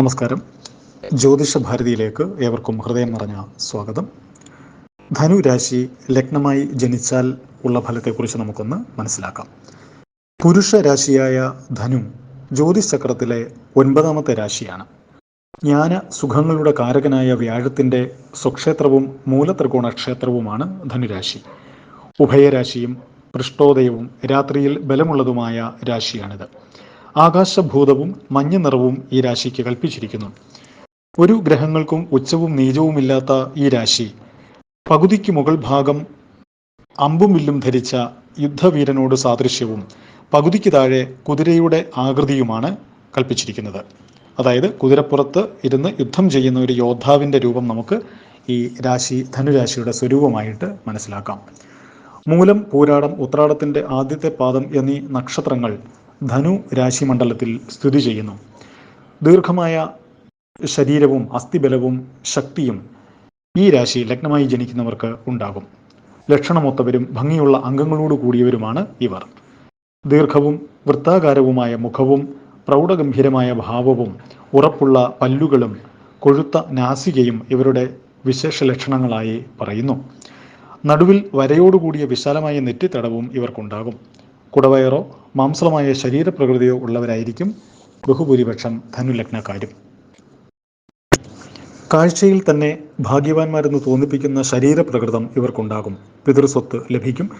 നമസ്കാരം. ജ്യോതിഷ ഭാരതിയിലേക്ക് ഏവർക്കും ഹൃദയം നിറഞ്ഞ സ്വാഗതം. ധനു രാശി ലഗ്നമായി ജനിച്ചാൽ ഉള്ള ഫലത്തെക്കുറിച്ച് നമുക്കൊന്ന് മനസ്സിലാക്കാം. പുരുഷ രാശിയായ ധനു ജ്യോതിഷ് ചക്രത്തിലെ ഒൻപതാമത്തെ രാശിയാണ്. ജ്ഞാന സുഖങ്ങളുടെ കാരകനായ വ്യാഴത്തിന്റെ സ്വക്ഷേത്രവും മൂലത്രികോണ ക്ഷേത്രവുമാണ് ധനുരാശി ഉഭയരാശിയും പൃഷ്ഠോദയവും രാത്രിയിൽ ബലമുള്ളതുമായ രാശിയാണിത്. ആകാശഭൂതവും മഞ്ഞ നിറവും ഈ രാശിക്ക് കൽപ്പിച്ചിരിക്കുന്നു. ഒരു ഗ്രഹങ്ങൾക്കും ഉച്ചവും നീചവുമില്ലാത്ത ഈ രാശി പകുതിക്ക് മുകൾ ഭാഗം അമ്പും വില്ലും ധരിച്ച യുദ്ധവീരനോട് സാദൃശ്യവും പകുതിക്ക് താഴെ കുതിരയുടെ ആകൃതിയുമാണ് കൽപ്പിച്ചിരിക്കുന്നത്. അതായത് കുതിരപ്പുറത്ത് ഇരുന്ന് യുദ്ധം ചെയ്യുന്ന ഒരു യോദ്ധാവിന്റെ രൂപം നമുക്ക് ഈ രാശി ധനുരാശിയുടെ സ്വരൂപമായിട്ട് മനസ്സിലാക്കാം. മൂലം പൂരാടം ഉത്രാടത്തിന്റെ ആദ്യത്തെ പാദം എന്നീ നക്ഷത്രങ്ങൾ ധനു രാശി മണ്ഡലത്തിൽ സ്ഥിതി ചെയ്യുന്നു. ദീർഘമായ ശരീരവും അസ്ഥിബലവും ശക്തിയും ഈ രാശി ലഗ്നമായി ജനിക്കുന്നവർക്ക് ഉണ്ടാകും. ലക്ഷണമൊത്തവരും ഭംഗിയുള്ള അംഗങ്ങളോട് കൂടിയവരുമാണ് ഇവർ. ദീർഘവും വൃത്താകാരവുമായ മുഖവും പ്രൗഢഗംഭീരമായ ഭാവവും ഉറപ്പുള്ള പല്ലുകളും കൊഴുത്ത നാസികയും ഇവരുടെ വിശേഷ ലക്ഷണങ്ങളായി പറയുന്നു. നടുവിൽ വരയോടുകൂടിയ വിശാലമായ നെറ്റിത്തടവും ഇവർക്കുണ്ടാകും. കുടവയറോ മാംസളമായ ശരീരപ്രകൃതിയോ ഉള്ളവരായിരിക്കും ബഹുഭൂരിപക്ഷം ധനുലഗ്നക്കാരും. കാഴ്ചയിൽ തന്നെ ഭാഗ്യവാന്മാരെന്ന് തോന്നിപ്പിക്കുന്ന ശരീരപ്രകൃതം ഇവർക്കുണ്ടാകും. പിതൃസ്വത്ത് ലഭിക്കും.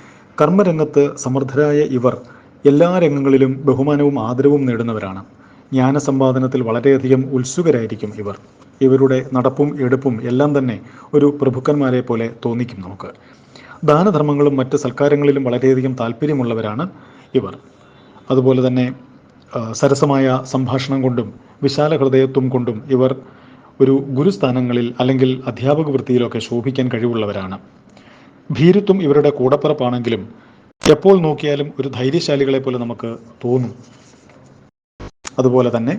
കർമ്മരംഗത്ത് സമർത്ഥരായ ഇവർ എല്ലാ രംഗങ്ങളിലും ബഹുമാനവും ആദരവും നേടുന്നവരാണ്. ജ്ഞാനസമ്പാദനത്തിൽ വളരെയധികം ഉത്സുകരായിരിക്കും ഇവർ. ഇവരുടെ നടപ്പും എടുപ്പും എല്ലാം തന്നെ ഒരു പ്രഭുക്കന്മാരെ പോലെ തോന്നിക്കും നമുക്ക്. ദാനധർമ്മങ്ങളും മറ്റ് സൽക്കാരങ്ങളിലും വളരെയധികം താല്പര്യമുള്ളവരാണ് ഇവർ. അതുപോലെ തന്നെ സരസമായ സംഭാഷണം കൊണ്ടും വിശാല ഹൃദയത്വം കൊണ്ടും ഇവർ ഒരു ഗുരുസ്ഥാനങ്ങളിൽ അല്ലെങ്കിൽ അധ്യാപക വൃത്തിയിലൊക്കെ ശോഭിക്കാൻ കഴിവുള്ളവരാണ്. ഭീരുത്വം ഇവരുടെ കൂടപ്പിറപ്പാണെങ്കിലും എപ്പോൾ നോക്കിയാലും ഒരു ധൈര്യശാലികളെ പോലെ നമുക്ക് തോന്നും. അതുപോലെ തന്നെ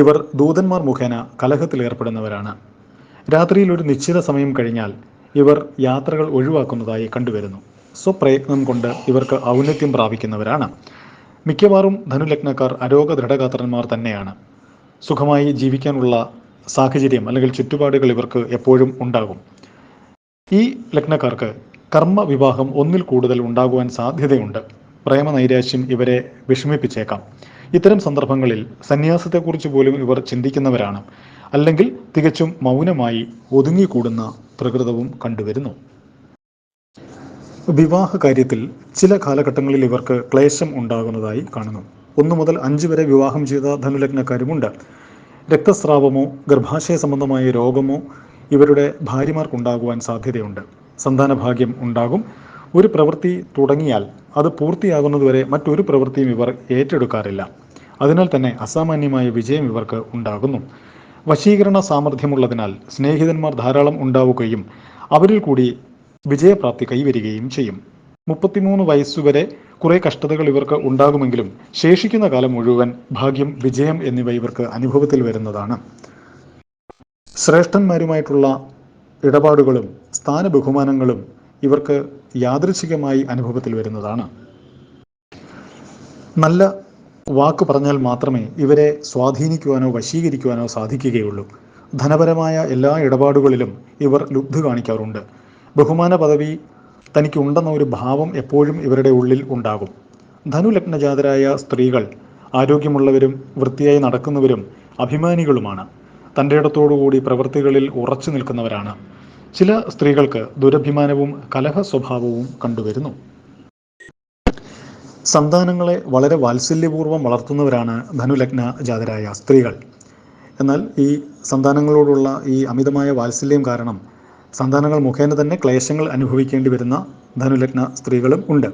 ഇവർ ദൂതന്മാർ മുഖേന കലഹത്തിൽ ഏർപ്പെടുന്നവരാണ്. രാത്രിയിൽ ഒരു നിശ്ചിത സമയം കഴിഞ്ഞാൽ ഇവർ യാത്രകൾ ഒഴിവാക്കുന്നതായി കണ്ടുവരുന്നു. സ്വപ്രയത്നം കൊണ്ട് ഇവർക്ക് ഔന്നത്യം പ്രാപിക്കുന്നവരാണ്. മിക്കവാറും ധനുലഗ്നക്കാർ അരോഗ ദൃഢഗാത്രന്മാർ തന്നെയാണ്. സുഖമായി ജീവിക്കാനുള്ള സാഹചര്യം അല്ലെങ്കിൽ ചുറ്റുപാടുകൾ ഇവർക്ക് എപ്പോഴും ഉണ്ടാകും. ഈ ലഗ്നക്കാർക്ക് കർമ്മ വിവാഹം ഒന്നിൽ കൂടുതൽ ഉണ്ടാകുവാൻ സാധ്യതയുണ്ട്. പ്രേമനൈരാശ്യം ഇവരെ വിഷമിപ്പിച്ചേക്കാം. ഇത്തരം സന്ദർഭങ്ങളിൽ സന്യാസത്തെക്കുറിച്ച് പോലും ഇവർ ചിന്തിക്കുന്നവരാണ്. അല്ലെങ്കിൽ തികച്ചും മൗനമായി ഒതുങ്ങിക്കൂടുന്ന പ്രകൃതവും കണ്ടുവരുന്നു. വിവാഹ കാര്യത്തിൽ ചില കാലഘട്ടങ്ങളിൽ ഇവർക്ക് ക്ലേശം ഉണ്ടാകുന്നതായി കാണുന്നു. ഒന്നു മുതൽ അഞ്ച് വരെ വിവാഹം ചെയ്ത ധനുലഗ്നക്കാരുമുണ്ട്. രക്തസ്രാവമോ ഗർഭാശയ സംബന്ധമായ രോഗമോ ഇവരുടെ ഭാര്യമാർക്കുണ്ടാകുവാൻ സാധ്യതയുണ്ട്. സന്താന ഭാഗ്യം ഉണ്ടാകും. ഒരു പ്രവൃത്തി തുടങ്ങിയാൽ അത് പൂർത്തിയാകുന്നതുവരെ മറ്റൊരു പ്രവൃത്തിയും ഇവർ ഏറ്റെടുക്കാറില്ല. അതിനാൽ തന്നെ അസാമാന്യമായ വിജയം ഇവർക്ക് ഉണ്ടാകുന്നു. വശീകരണ സാമർഥ്യമുള്ളതിനാൽ സ്നേഹിതന്മാർ ധാരാളം ഉണ്ടാവുകയും അവരിൽ കൂടി വിജയപ്രാപ്തി കൈവരികയും ചെയ്യും. മുപ്പത്തിമൂന്ന് വയസ്സുവരെ കുറെ കഷ്ടതകൾ ഇവർക്ക് ഉണ്ടാകുമെങ്കിലും ശേഷിക്കുന്ന കാലം മുഴുവൻ ഭാഗ്യം വിജയം എന്നിവ ഇവർക്ക് അനുഭവത്തിൽ വരുന്നതാണ്. ശ്രേഷ്ഠന്മാരുമായിട്ടുള്ള ഇടപാടുകളും സ്ഥാന ബഹുമാനങ്ങളും ഇവർക്ക് യാദൃച്ഛികമായി അനുഭവത്തിൽ വരുന്നതാണ്. നല്ല വാക്ക് പറഞ്ഞാൽ മാത്രമേ ഇവരെ സ്വാധീനിക്കുവാനോ വശീകരിക്കുവാനോ സാധിക്കുകയുള്ളൂ. ധനപരമായ എല്ലാ ഇടപാടുകളിലും ഇവർ ലുബ്ധ കാണിക്കാറുണ്ട്. ബഹുമാന പദവി തനിക്കുണ്ടെന്ന ഒരു ഭാവം എപ്പോഴും ഇവരുടെ ഉള്ളിൽ ഉണ്ടാകും. ധനുലഗ്നജാതരായ സ്ത്രീകൾ ആരോഗ്യമുള്ളവരും വൃത്തിയായി നടക്കുന്നവരും അഭിമാനികളുമാണ്. തന്റെ ഇടത്തോടുകൂടി പ്രവൃത്തികളിൽ ഉറച്ചു നിൽക്കുന്നവരാണ്. ചില സ്ത്രീകൾക്ക് ദുരഭിമാനവും കലഹ സ്വഭാവവും കണ്ടുവരുന്നു. സന്താനങ്ങളെ വളരെ വാത്സല്യപൂർവം വളർത്തുന്നവരാണ് ധനുലഗ്ന ജാതരായ സ്ത്രീകൾ. എന്നാൽ ഈ സന്താനങ്ങളോടുള്ള ഈ അമിതമായ വാത്സല്യം കാരണം സന്താനങ്ങൾ മുഖേന തന്നെ ക്ലേശങ്ങൾ അനുഭവിക്കേണ്ടി വരുന്ന ധനുലഗ്ന സ്ത്രീകളും ഉണ്ട്.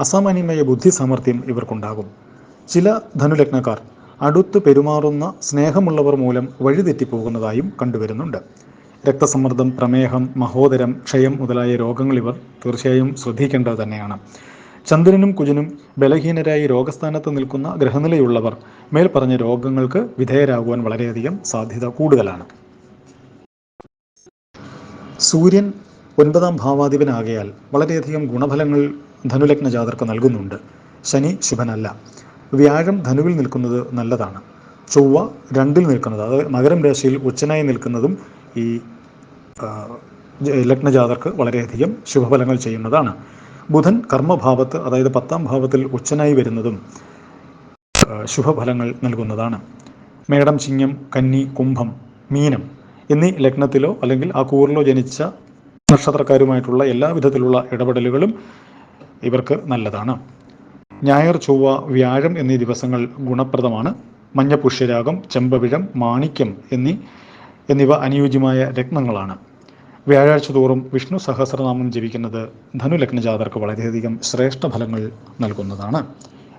അസാമാന്യമായ ബുദ്ധി സാമർഥ്യം ഇവർക്കുണ്ടാകും. ചില ധനുലഗ്നക്കാർ അടുത്ത് പെരുമാറുന്ന സ്നേഹമുള്ളവർ മൂലം വഴിതെറ്റിപ്പോകുന്നതായും കണ്ടുവരുന്നുണ്ട്. രക്തസമ്മർദ്ദം പ്രമേഹം മഹോദരം ക്ഷയം മുതലായ രോഗങ്ങൾ ഇവർ തീർച്ചയായും ശ്രദ്ധിക്കേണ്ടത് തന്നെയാണ്. ചന്ദ്രനും കുജനും ബലഹീനരായി രോഗസ്ഥാനത്ത് നിൽക്കുന്ന ഗ്രഹനിലയുള്ളവർ മേൽപ്പറഞ്ഞ രോഗങ്ങൾക്ക് വിധേയരാകുവാൻ വളരെയധികം സാധ്യത കൂടുതലാണ്. സൂര്യൻ ഒൻപതാം ഭാവാധിപനാകയാൽ വളരെയധികം ഗുണഫലങ്ങൾ ധനുലഗ്ന ജാതർക്ക് നൽകുന്നുണ്ട്. ശനി ശുഭനല്ല. വ്യാഴം ധനുവിൽ നിൽക്കുന്നത് നല്ലതാണ്. ചൊവ്വ രണ്ടിൽ നിൽക്കുന്നത് അതായത് മകരം രാശിയിൽ ഉച്ചനായി നിൽക്കുന്നതും ഈ ലഗ്ന ജാതർക്ക് വളരെയധികം ശുഭഫലങ്ങൾ ചെയ്യുന്നതാണ്. ബുധൻ കർമ്മഭാവത്ത് അതായത് പത്താം ഭാവത്തിൽ ഉച്ചനായി വരുന്നതും ശുഭഫലങ്ങൾ നൽകുന്നതാണ്. മേടം ചിങ്ങം കന്നി കുംഭം മീനം എന്നീ ലഗ്നത്തിലോ അല്ലെങ്കിൽ ആ കൂറിലോ ജനിച്ച നക്ഷത്രക്കാരുമായിട്ടുള്ള എല്ലാ വിധത്തിലുള്ള ഇടപെടലുകളും ഇവർക്ക് നല്ലതാണ്. ഞായർ ചൊവ്വ വ്യാഴം എന്നീ ദിവസങ്ങൾ ഗുണപ്രദമാണ്. മഞ്ഞപുഷ്യരാഗം ചെമ്പവിഴം മാണിക്യം എന്നീ എന്നിവ അനുയോജ്യമായ രത്നങ്ങളാണ് വ്യാഴാഴ്ച തോറും വിഷ്ണു സഹസ്രനാമം ജപിക്കുന്നത് ധനുലഗ്നജാതർക്ക് വളരെയധികം ശ്രേഷ്ഠ ഫലങ്ങൾ നൽകുന്നതാണ്.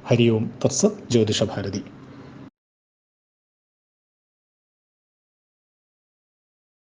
ഹരി ഓം തത്സ ജ്യോതിഷഭാരതി.